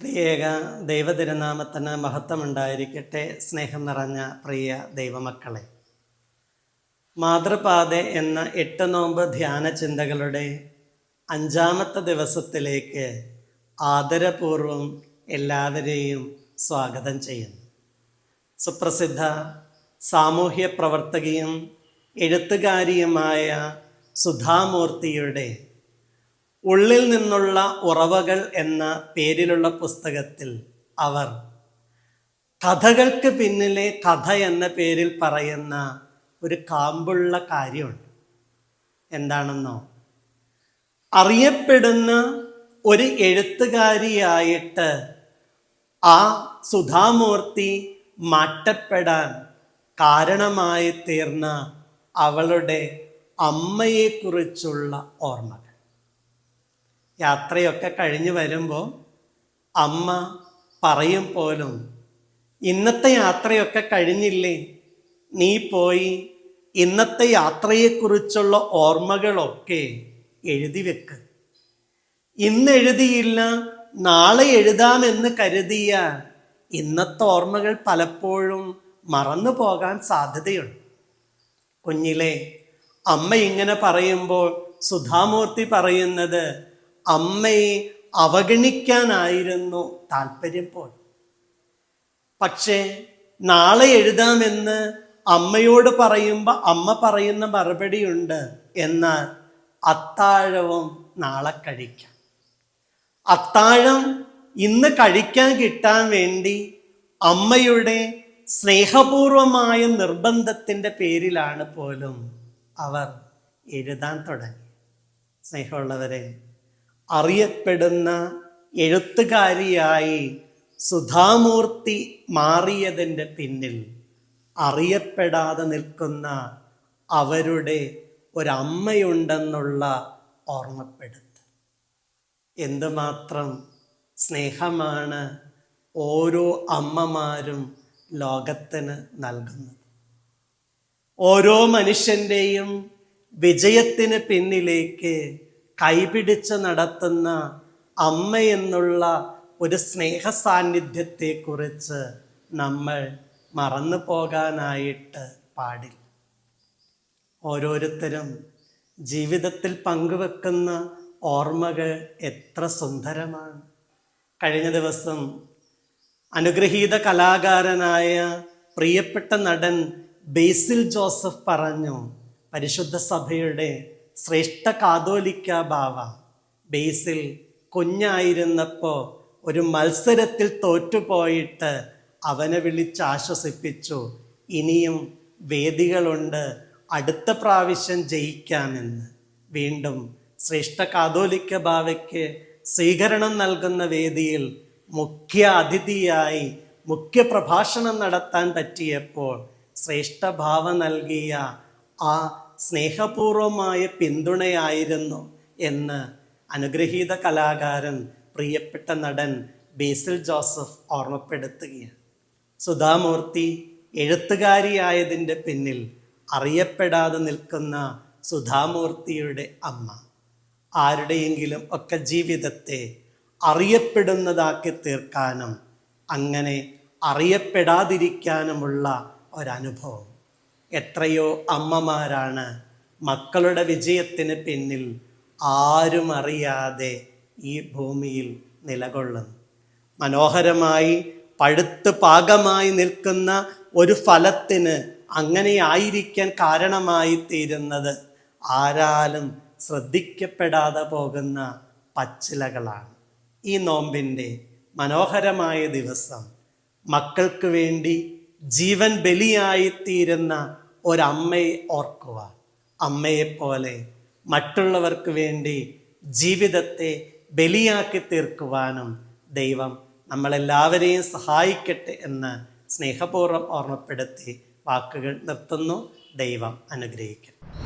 ത്രിയേക ദൈവതിരുനാമത്തിന് മഹത്വമുണ്ടായിരിക്കട്ടെ സ്നേഹം നിറഞ്ഞ പ്രിയ ദൈവമക്കളെ. മാതൃപാത എന്ന എട്ട് നോമ്പ് ധ്യാന ചിന്തകളുടെ അഞ്ചാമത്തെ ദിവസത്തിലേക്ക് ആദരപൂർവം എല്ലാവരെയും സ്വാഗതം ചെയ്യുന്നു. സുപ്രസിദ്ധ സാമൂഹ്യ പ്രവർത്തകയും എഴുത്തുകാരിയുമായ സുധാമൂർത്തിയുടെ ഉള്ളിൽ നിന്നുള്ള ഉറവകൾ എന്ന പേരിലുള്ള പുസ്തകത്തിൽ അവർ കഥകൾക്ക് പിന്നിലെ കഥ എന്ന പേരിൽ പറയുന്ന ഒരു കാമ്പുള്ള കാര്യമുണ്ട്. എന്താണെന്നോ? അറിയപ്പെടുന്ന ഒരു എഴുത്തുകാരിയായിട്ട് ആ സുധാമൂർത്തി മാറ്റപ്പെടാൻ കാരണമായി തീർന്ന അവളുടെ അമ്മയെക്കുറിച്ചുള്ള ഓർമ്മകൾ. യാത്രയൊക്കെ കഴിഞ്ഞു വരുമ്പോൾ അമ്മ പറയും പോലും ഇന്നത്തെ യാത്രയൊക്കെ കഴിഞ്ഞില്ലേ? നീ പോയി ഇന്നത്തെ യാത്രയെക്കുറിച്ചുള്ള ഓർമ്മകളൊക്കെ എഴുതി വെക്ക്. ഇന്ന് എഴുതിയില്ല നാളെ എഴുതാമെന്ന് കരുതിയ ഇന്നത്തെ ഓർമ്മകൾ പലപ്പോഴും മറന്നു പോകാൻ സാധ്യതയുണ്ട്. കുഞ്ഞിലെ അമ്മ ഇങ്ങനെ പറയുമ്പോൾ സുധാമൂർത്തി പറയുന്നത് അമ്മയെ അവഗണിക്കാനായിരുന്നു താല്പര്യം പോൽ പക്ഷേ നാളെ എഴുതാമെന്ന് അമ്മയോട് പറയുമ്പോൾ അമ്മ പറയുന്ന മറുപടിയുണ്ട് എന്നാൽ അത്താഴവും നാളെ കഴിക്കാം. അത്താഴം ഇന്ന് കഴിക്കാൻ കിട്ടാൻ വേണ്ടി അമ്മയുടെ സ്നേഹപൂർവമായ നിർബന്ധത്തിന്റെ പേരിലാണ് പോലും അവർ എഴുതാൻ തുടങ്ങി. സ്നേഹമുള്ളവരെ അറിയപ്പെടുന്ന എഴുത്തുകാരിയായി സുധാമൂർത്തി മാറിയതിന്റെ പിന്നിൽ അറിയപ്പെടാതെ നിൽക്കുന്ന അവരുടെ ഒരമ്മയുണ്ടെന്നുള്ള ഓർമ്മപ്പെടുത്ത് എന്തുമാത്രം സ്നേഹമാണ് ഓരോ അമ്മമാരും ലോകത്തിന് നൽകുന്നത്. ഓരോ മനുഷ്യന്റെയും വിജയത്തിന് പിന്നിലേക്ക് കൈപിടിച്ച് നടത്തുന്ന അമ്മ എന്നുള്ള ഒരു സ്നേഹ സാന്നിധ്യത്തെക്കുറിച്ച് നമ്മൾ മറന്നു പോകാനായിട്ട് പാടില്ല. ഓരോരുത്തരും ജീവിതത്തിൽ പങ്കുവെക്കുന്ന ഓർമ്മകൾ എത്ര സുന്ദരമാണ്. കഴിഞ്ഞ ദിവസം അനുഗ്രഹീത കലാകാരനായ പ്രിയപ്പെട്ട നടൻ ബേസിൽ ജോസഫ് പറഞ്ഞു പരിശുദ്ധ സഭയുടെ ശ്രേഷ്ഠ കാതോലിക്ക ബാവ. ബേസിൽ കുഞ്ഞായിരുന്നപ്പോൾ ഒരു മത്സരത്തിൽ തോറ്റുപോയിട്ട് അവനെ വിളിച്ച് ആശ്വസിപ്പിച്ചു ഇനിയും വേദികളുണ്ട്. അടുത്ത പ്രാവശ്യം ജയിക്കാമെന്ന്. വീണ്ടും ശ്രേഷ്ഠ കാതോലിക്ക ബാവയ്ക്ക് സ്വീകരണം നൽകുന്ന വേദിയിൽ മുഖ്യ അതിഥിയായി മുഖ്യ പ്രഭാഷണം നടത്താൻ പറ്റിയപ്പോൾ ശ്രേഷ്ഠ ഭാവ നൽകിയ ആ സ്നേഹപൂർവമായ പിന്തുണയായിരുന്നു എന്ന് അനുഗ്രഹീത കലാകാരൻ പ്രിയപ്പെട്ട നടൻ ബേസിൽ ജോസഫ് ഓർമ്മപ്പെടുത്തുകയാണ്. സുധാമൂർത്തി എഴുത്തുകാരിയായതിന്റെ പിന്നിൽ അറിയപ്പെടാതെ നിൽക്കുന്ന സുധാമൂർത്തിയുടെ അമ്മ. ആരുടെയെങ്കിലും ഒക്കെ ജീവിതത്തെ അറിയപ്പെടുന്നതാക്കി തീർക്കാനും അങ്ങനെ അറിയപ്പെടാതിരിക്കാനുമുള്ള ഒരനുഭവം. എത്രയോ അമ്മമാരാണ് മക്കളുടെ വിജയത്തിന് പിന്നിൽ ആരും അറിയാതെ ഈ ഭൂമിയിൽ നിലകൊള്ളുന്നു. മനോഹരമായി പഴുത്ത് പാകമായി നിൽക്കുന്ന ഒരു ഫലത്തിന് അങ്ങനെയായിരിക്കാൻ കാരണമായി തീരുന്നത് ആരാലും ശ്രദ്ധിക്കപ്പെടാതെ പോകുന്ന പച്ചിലകളാണ്. ഈ നോമ്പിന്റെ മനോഹരമായ ദിവസം മക്കൾക്ക് വേണ്ടി ജീവൻ ബലിയായിത്തീരുന്ന ഒരമ്മയെ ഓർക്കുക. അമ്മയെപ്പോലെ മറ്റുള്ളവർക്ക് വേണ്ടി ജീവിതത്തെ ബലിയാക്കി തീർക്കുവാനും ദൈവം നമ്മളെല്ലാവരെയും സഹായിക്കട്ടെ എന്ന് സ്നേഹപൂർവം ഓർമ്മപ്പെടുത്തി വാക്കുകൾ നിർത്തുന്നു. ദൈവം അനുഗ്രഹിക്കും